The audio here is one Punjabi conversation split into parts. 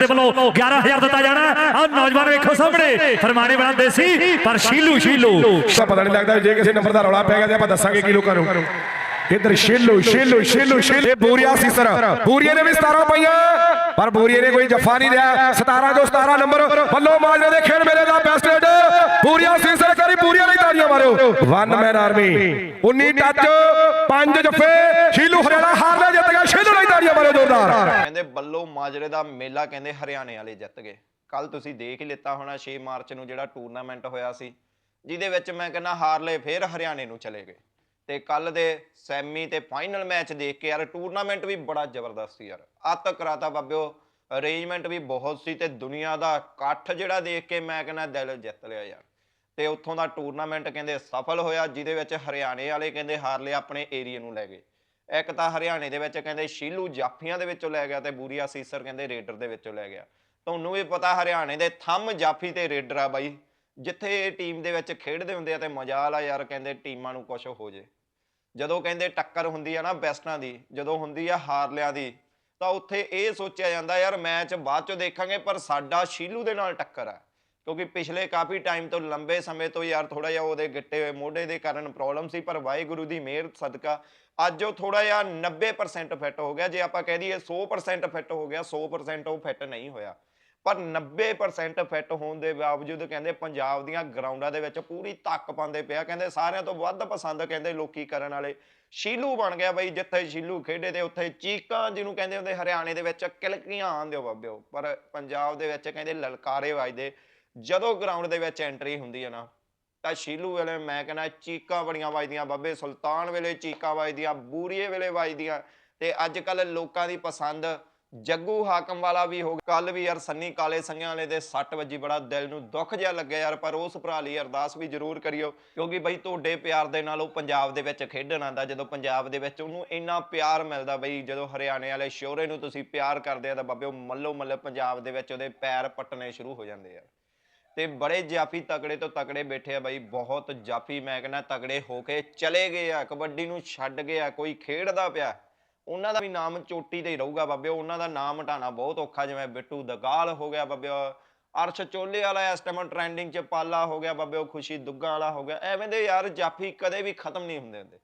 ਦੇ ਵੱਲੋਂ 11000 ਦਿੱਤਾ ਜਾਣਾ ਆ ਨੌਜਵਾਨ ਵੇਖੋ ਸਾਹਮਣੇ। ਫਰਮਾਣੇ ਬਣਾਉਂਦੇ ਸੀ, ਪਰ ਸ਼ੀਲੂ ਸ਼ੀਲੂ। ਤਾਂ ਪਤਾ ਨਹੀਂ ਲੱਗਦਾ ਜੇ ਕਿਸੇ ਨੰਬਰ ਦਾ ਰੌਲਾ ਪੈ ਗਿਆ ਤੇ ਆਪਾਂ ਦੱਸਾਂਗੇ ਕੀ ਲੋਕਾਂ ਨੂੰ। ਇਧਰ ਸ਼ੇਲੂ ਸ਼ੇਲੂ ਸ਼ੇਲੂ ਸ਼ੇਲੂ। ਇਹ ਬੂਰੀਆ ਸੀਸਰ ਬੂਰੀਏ ਨੇ ਵੀ 17 ਪਾਈਆਂ, ਪਰ ਬੂਰੀਏ ਨੇ ਕੋਈ ਜੱਫਾ ਨਹੀਂ ਲਿਆ। 17 ਤੋਂ 17 ਨੰਬਰ ਵੱਲੋਂ ਮਾਜਰੇ ਦੇ ਖੇਡ ਮੇਲੇ ਦਾ ਬੈਸਟ ਰੇਡ ਬੂਰੀਆ ਸੀਸਰ ਕਰੀ ਬੂਰੀਆ ਲਈ ਤਾੜੀਆਂ ਮਾਰਿਓ ਵਨ ਮੈਨ ਆਰਮੀ 19 ਟੱਚ 5 ਜੱਫੇ। ਸ਼ੀਲੂ ਹਰਿਆਣਾ ਹਾਰ ਜਿੱਤ ਗਿਆ। ਸ਼ੀਲੂ ਤਾੜੀਆਂ ਮਾਰਿਓ ਜ਼ੋਰਦਾਰ। ਕਹਿੰਦੇ ਬੱਲੋ ਮਾਜਰੇ ਦਾ ਮੇਲਾ ਕਹਿੰਦੇ ਹਰਿਆਣੇ ਵਾਲੇ ਜਿੱਤ ਗਏ। ਕੱਲ ਤੁਸੀਂ ਦੇਖ ਹੀ ਲਿੱਤਾ ਹੋਣਾ 6 ਮਾਰਚ ਨੂੰ ਜਿਹੜਾ ਟੂਰਨਾਮੈਂਟ ਹੋਇਆ ਸੀ, ਜਿਹਦੇ ਵਿੱਚ ਮੈਂ ਕਹਿੰਦਾ ਹਾਰਲੇ ਫੇਰ ਹਰਿਆਣੇ ਨੂੰ ਚਲੇ ਗਏ। ਤੇ ਕੱਲ ਦੇ ਸੈਮੀ ਤੇ ਫਾਈਨਲ ਮੈਚ ਦੇਖ ਕੇ ਯਾਰ ਟੂਰਨਾਮੈਂਟ ਵੀ ਬੜਾ ਜ਼ਬਰਦਸਤ ਸੀ ਯਾਰ। ਅੱਤ ਕਰਾਤਾ ਬਾਬਿਓ ਅਰੇਂਜਮੈਂਟ ਵੀ ਬਹੁਤ ਸੀ ਤੇ ਦੁਨੀਆ ਦਾ ਇਕੱਠ ਜਿਹੜਾ ਦੇਖ ਕੇ ਮੈਂ ਕਹਿੰਦਾ ਦਿਲ ਜਿੱਤ ਲਿਆ ਯਾਰ। ਤੇ ਉੱਥੋਂ ਦਾ ਟੂਰਨਾਮੈਂਟ ਕਹਿੰਦੇ ਸਫਲ ਹੋਇਆ, ਜਿਹਦੇ ਵਿੱਚ ਹਰਿਆਣੇ ਵਾਲੇ ਕਹਿੰਦੇ ਹਾਰ ਲਿਆ ਆਪਣੇ ਏਰੀਆ ਨੂੰ ਲੈ ਗਏ। ਇੱਕ ਤਾਂ ਹਰਿਆਣੇ ਦੇ ਵਿੱਚ ਕਹਿੰਦੇ ਸ਼ੀਲੂ ਜਾਫੀਆਂ ਦੇ ਵਿੱਚੋਂ ਲੈ ਗਿਆ ਤੇ ਬੂਰੀਆ ਸੀਸਰ ਕਹਿੰਦੇ ਰੇਡਰ ਦੇ ਵਿੱਚੋਂ ਲੈ ਗਿਆ। ਤੁਹਾਨੂੰ ਵੀ ਪਤਾ ਹਰਿਆਣੇ ਦੇ ਥੰਮ ਜਾਫੀ ਤੇ ਰੇਡਰ ਆ ਬਾਈ। ਜਿੱਥੇ ਇਹ ਟੀਮ ਦੇ ਵਿੱਚ ਖੇਡਦੇ ਹੁੰਦੇ ਆ ਤੇ ਮਜ਼ਾ ਆਲਾ ਯਾਰ ਕਹਿੰਦੇ ਟੀਮਾਂ ਨੂੰ ਕੁਝ ਹੋ ਜੇ। ਜਦੋਂ ਕਹਿੰਦੇ ਟੱਕਰ ਹੁੰਦੀ ਆ ਨਾ ਬੈਸਟਾਂ ਦੀ, ਜਦੋਂ ਹੁੰਦੀ ਆ ਹਾਰਲਿਆਂ ਦੀ, ਤਾਂ ਉੱਥੇ ਇਹ ਸੋਚਿਆ ਜਾਂਦਾ ਯਾਰ ਮੈਚ ਬਾਅਦ ਚੋਂ ਦੇਖਾਂਗੇ ਪਰ ਸਾਡਾ ਸ਼ੀਲੂ ਦੇ ਨਾਲ ਟੱਕਰ ਆ। ਕਿਉਂਕਿ ਪਿਛਲੇ ਕਾਫੀ ਟਾਈਮ ਤੋਂ ਲੰਬੇ ਸਮੇਂ ਤੋਂ ਯਾਰ ਥੋੜਾ ਜਿਹਾ ਉਹਦੇ ਗਿੱਟੇ ਹੋਏ ਮੋਢੇ ਦੇ ਕਾਰਨ ਪ੍ਰੋਬਲਮ ਸੀ, ਪਰ ਵਾਹਿਗੁਰੂ ਦੀ ਮਿਹਰ, ਸਦਕਾ ਅੱਜ ਉਹ ਥੋੜਾ ਜਿਹਾ 90% ਫਿੱਟ ਹੋ ਗਿਆ। ਜੇ ਆਪਾਂ ਕਹਿ ਦਈਏ 100% ਫਿੱਟ ਹੋ ਗਿਆ 100% ਉਹ ਫਿੱਟ ਨਹੀਂ ਹੋਇਆ। ਪਰ 90% ਫਿੱਟ ਹੋਣ ਦੇ ਬਾਵਜੂਦ ਕਹਿੰਦੇ ਪੰਜਾਬ ਦੀਆਂ ਗਰਾਊਂਡਾਂ ਦੇ ਵਿੱਚ ਪੂਰੀ ਧੱਕ ਪਾਉਂਦੇ ਪਿਆ। ਕਹਿੰਦੇ ਸਾਰਿਆਂ ਤੋਂ ਵੱਧ ਪਸੰਦ ਕਹਿੰਦੇ ਲੋਕੀ ਕਰਨ ਵਾਲੇ ਸ਼ੀਲੂ ਬਣ ਗਿਆ ਬਈ, ਜਿੱਥੇ ਸ਼ੀਲੂ ਖੇਡੇ ਤੇ ਉੱਥੇ ਚੀਕਾਂ ਜਿਹਨੂੰ ਕਹਿੰਦੇ ਹੁੰਦੇ ਹਰਿਆਣੇ ਦੇ ਵਿੱਚ ਕਿਲਕੀਆਂ ਆਉਂਦੇ ਬਾਬਿਓ। ਪਰ ਪੰਜਾਬ ਦੇ ਵਿੱਚ ਕਹਿੰਦੇ ਲਲਕਾਰੇ ਵੱਜਦੇ ਜਦੋਂ ਗਰਾਊਂਡ ਦੇ ਵਿੱਚ ਐਂਟਰੀ ਹੁੰਦੀ ਹੈ ਨਾ, ਤਾਂ ਸ਼ੀਲੂ ਵੇਲੇ ਮੈਂ ਕਹਿੰਦਾ ਚੀਕਾਂ ਬੜੀਆਂ ਵੱਜਦੀਆਂ, ਬਾਬੇ ਸੁਲਤਾਨ ਵੇਲੇ ਚੀਕਾਂ ਵੱਜਦੀਆਂ, ਬੂਰੀਏ ਵੇਲੇ ਵੱਜਦੀਆਂ। ਤੇ ਅੱਜ ਕੱਲ ਲੋਕਾਂ ਦੀ ਪਸੰਦ ਜੱਗੂ ਹਾਕਮ ਵਾਲਾ ਵੀ ਹੋ ਕੱਲ ਵੀ ਯਾਰ ਸੰਨੀ ਕਾਲੇ ਸੰਗਿਆਂ ਵਾਲੇ ਦੇ 60 ਵੱਜੀ, ਬੜਾ ਦਿਲ ਨੂੰ ਦੁੱਖ ਜਿਹਾ ਲੱਗਿਆ ਯਾਰ, ਪਰ ਉਸ ਭਰਾ ਲਈ ਅਰਦਾਸ ਵੀ ਜ਼ਰੂਰ ਕਰਿਓ, ਕਿਉਂਕਿ ਬਈ ਤੁਹਾਡੇ ਪਿਆਰ ਦੇ ਨਾਲ ਉਹ ਪੰਜਾਬ ਦੇ ਵਿੱਚ ਖੇਡਣ ਆਂਦਾ ਜਦੋਂ ਪੰਜਾਬ ਦੇ ਵਿੱਚ ਉਹਨੂੰ ਇੰਨਾ ਪਿਆਰ ਮਿਲਦਾ ਬਈ ਜਦੋਂ ਹਰਿਆਣੇ ਵਾਲੇ ਸ਼ੋਰੇ ਨੂੰ ਤੁਸੀਂ ਪਿਆਰ ਕਰਦੇ ਆ, ਤਾਂ ਬਾਬੇ ਉਹ ਮੱਲੋ ਮੱਲੇ ਪੰਜਾਬ ਦੇ ਵਿੱਚ ਉਹਦੇ ਪੈਰ ਪੱਟਣੇ ਸ਼ੁਰੂ ਹੋ ਜਾਂਦੇ ਆ। ਤੇ ਬੜੇ ਜਾਫੀ ਤਕੜੇ ਤੋਂ ਤਕੜੇ ਬੈਠੇ ਆ ਬਾਈ, ਬਹੁਤ ਜਾਫੀ ਮੈਂ ਕਹਿੰਦਾ ਤਕੜੇ ਹੋ ਕੇ ਚਲੇ ਗਏ ਆ, ਕਬੱਡੀ ਨੂੰ ਛੱਡ ਗਏ ਆ, ਕੋਈ ਖੇਡਦਾ ਪਿਆ। ਉਹਨਾਂ ਦਾ ਵੀ ਨਾਮ ਚੋਟੀ ਤੇ ਹੀ ਰਹੂਗਾ ਬਾਬੇ, ਉਹਨਾਂ ਦਾ ਨਾਮ ਹਟਾਣਾ ਬਹੁਤ ਔਖਾ, ਜਿਵੇਂ ਬਿੱਟੂ ਦਗਾਲ ਹੋ ਗਿਆ ਬਾਬੇ ਅਰਸ਼ ਚੋਲੇ ਵਾਲਾ ਇਸ ਟਾਈਮ ਟ੍ਰੈਂਡਿੰਗ 'ਚ ਪਾਲਾ ਹੋ ਗਿਆ ਬਾਬਿਓ ਖੁਸ਼ੀ ਦੁੱਗਾ ਵਾਲਾ ਹੋ ਗਿਆ, ਐਵੇਂ ਦੇ ਯਾਰ ਜਾਫੀ ਕਦੇ ਵੀ ਖਤਮ ਨਹੀਂ ਹੁੰਦੇ ਹੁੰਦੇ।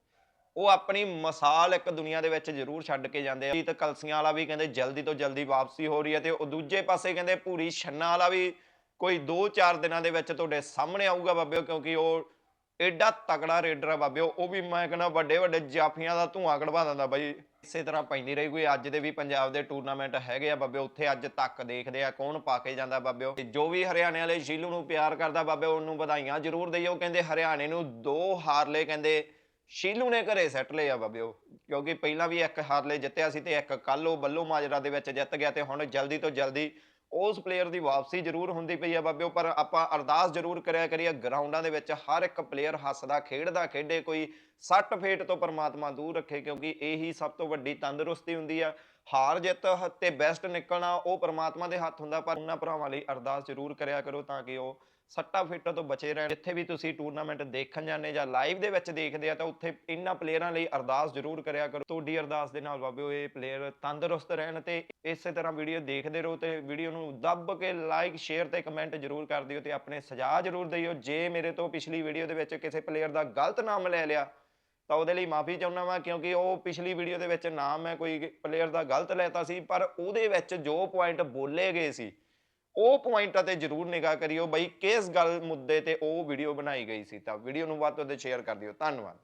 ਉਹ ਆਪਣੀ ਮਿਸਾਲ ਇੱਕ ਦੁਨੀਆ ਦੇ ਵਿੱਚ ਜ਼ਰੂਰ ਛੱਡ ਕੇ ਜਾਂਦੇ ਆ। ਤੇ ਕਲਸੀਆਂ ਵਾਲਾ ਵੀ ਕਹਿੰਦੇ ਜਲਦੀ ਤੋਂ ਜਲਦੀ ਵਾਪਸੀ ਹੋ ਰਹੀ ਹੈ ਤੇ ਉਹ ਦੂਜੇ ਪਾਸੇ ਕਹਿੰਦੇ ਪੂਰੀ ਛੰਨਾ ਵਾਲਾ ਵੀ ਕੋਈ 2-4 ਦਿਨਾਂ ਦੇ ਵਿੱਚ ਤੁਹਾਡੇ ਸਾਹਮਣੇ ਆਊਗਾ ਬਾਬਿਓ, ਕਿਉਂਕਿ ਉਹ ਐਡਾ ਤਕੜਾ ਰੇਡਰ ਆ ਬਾਬਿਓ, ਉਹ ਵੀ ਮੈਂ ਕਹਿੰਦਾ ਵੱਡੇ ਵੱਡੇ ਜਾਫੀਆਂ ਦਾ ਧੂਆਂ ਕਢਵਾ ਦਿੰਦਾ ਬਾਈ। ਇਸੇ ਤਰ੍ਹਾਂ ਪੈਂਦੀ ਰਹੀ ਕੋਈ, ਅੱਜ ਦੇ ਵੀ ਪੰਜਾਬ ਦੇ ਟੂਰਨਾਮੈਂਟ ਹੈਗੇ ਆ ਬਾਬਿਓ, ਉੱਥੇ ਅੱਜ ਤੱਕ ਦੇਖਦੇ ਆ ਕੌਣ ਪਾ ਕੇ ਜਾਂਦਾ ਬਾਬਿਓ। ਤੇ ਜੋ ਵੀ ਹਰਿਆਣੇ ਵਾਲੇ ਸ਼ੀਲੂ ਨੂੰ ਪਿਆਰ ਕਰਦਾ ਬਾਬਿਓ, ਉਹਨੂੰ ਵਧਾਈਆਂ ਜ਼ਰੂਰ ਦਈਓ, ਕਹਿੰਦੇ ਹਰਿਆਣੇ ਨੂੰ ਦੋ ਹਾਰਲੇ ਕਹਿੰਦੇ ਸ਼ੀਲੂ ਨੇ ਘਰੇ ਸੈੱਟ ਲਏ ਆ ਬਾਬਿਓ, ਕਿਉਂਕਿ ਪਹਿਲਾਂ ਵੀ ਇੱਕ ਹਾਰਲੇ ਜਿੱਤਿਆ ਸੀ ਤੇ ਇੱਕ ਕੱਲ ਉਹ ਬੱਲੋ ਮਾਜਰਾ ਦੇ ਵਿੱਚ ਜਿੱਤ ਗਿਆ ਤੇ ਹੁਣ ਜਲਦੀ ਤੋਂ ਜਲਦੀ ਉਸ ਪਲੇਅਰ ਦੀ ਵਾਪਸੀ ਜ਼ਰੂਰ ਹੁੰਦੀ ਪਈ ਆ ਬਾਬਿਓ, ਪਰ ਆਪਾਂ ਅਰਦਾਸ ਜ਼ਰੂਰ ਕਰਿਆ ਕਰੀਏ ਗਰਾਊਂਡਾਂ ਦੇ ਵਿੱਚ ਹਰ ਇੱਕ ਪਲੇਅਰ ਹੱਸਦਾ, ਖੇਡਦਾ, ਖੇਡੇ, ਕੋਈ ਸੱਟ ਫੇਟ ਤੋਂ ਪਰਮਾਤਮਾ ਦੂਰ ਰੱਖੇ, ਕਿਉਂਕਿ ਇਹੀ ਸਭ ਤੋਂ ਵੱਡੀ ਤੰਦਰੁਸਤੀ ਹੁੰਦੀ ਆ। ਹਾਰ ਜਿੱਤ ਹ- ਤੇ ਬੈਸਟ ਨਿਕਲਣਾ, ਉਹ ਪਰਮਾਤਮਾ ਦੇ ਹੱਥ ਹੁੰਦਾ, ਪਰ ਉਹਨਾਂ ਭਰਾਵਾਂ ਲਈ ਅਰਦਾਸ ਜ਼ਰੂਰ ਕਰਿਆ ਕਰੋ ਤਾਂ ਕਿ ਉਹ ਸੱਟਾ ਫੇਟਾਂ ਤੋਂ ਬਚੇ ਰਹਿਣ। ਜਿੱਥੇ ਵੀ ਤੁਸੀਂ ਟੂਰਨਾਮੈਂਟ ਦੇਖਣ ਜਾਂਦੇ ਜਾਂ ਲਾਈਵ ਦੇ ਵਿੱਚ ਦੇਖਦੇ ਆ ਤਾਂ ਉੱਥੇ ਇਹਨਾਂ ਪਲੇਅਰਾਂ ਲਈ ਅਰਦਾਸ ਜ਼ਰੂਰ ਕਰਿਆ ਕਰੋ। ਤੁਹਾਡੀ ਅਰਦਾਸ ਦੇ ਨਾਲ ਬਾਬਿਓ ਇਹ ਪਲੇਅਰ ਤੰਦਰੁਸਤ ਰਹਿਣ ਤੇ ਇਸੇ ਤਰ੍ਹਾਂ ਵੀਡੀਓ ਦੇਖਦੇ ਰਹੋ ਤੇ ਵੀਡੀਓ ਨੂੰ ਦੱਬ ਕੇ ਲਾਈਕ ਸ਼ੇਅਰ ਤੇ ਕਮੈਂਟ ਜ਼ਰੂਰ ਕਰ ਦਿਓ ਤੇ ਆਪਣੇ ਸੁਝਾਅ ਜ਼ਰੂਰ ਦਿਓ। ਜੇ ਮੇਰੇ ਤੋਂ ਪਿਛਲੀ ਵੀਡੀਓ ਦੇ ਵਿੱਚ ਕਿਸੇ ਪਲੇਅਰ ਦਾ ਗਲਤ ਨਾਮ ਲੈ ਲਿਆ, ਤਾਂ ਉਹਦੇ ਲਈ ਮਾਫੀ ਚਾਹੁੰਦਾ ਵਾਂ ਕਿਉਂਕਿ ਉਹ ਪਿਛਲੀ ਵੀਡੀਓ ਦੇ ਵਿੱਚ ਨਾਮ ਮੈਂ ਕੋਈ ਪਲੇਅਰ ਦਾ ਗਲਤ ਲੈਤਾ ਸੀ, ਪਰ ਉਹਦੇ ਵਿੱਚ ਜੋ ਪੁਆਇੰਟ ਬੋਲੇ ਗਏ ਸੀ ਉਹ ਪੁਆਇੰਟਾਂ ਤੇ ਜ਼ਰੂਰ ਨਿਗਾਹ ਕਰਿਓ ਬਈ ਕਿਸ ਗੱਲ ਮੁੱਦੇ ਤੇ ਉਹ ਵੀਡੀਓ ਬਣਾਈ ਗਈ ਸੀ ਤਾਂ ਵੀਡੀਓ ਨੂੰ ਵੱਧ ਤੋਂ ਵੱਧ ਸ਼ੇਅਰ ਕਰ ਦਿਓ। ਧੰਨਵਾਦ।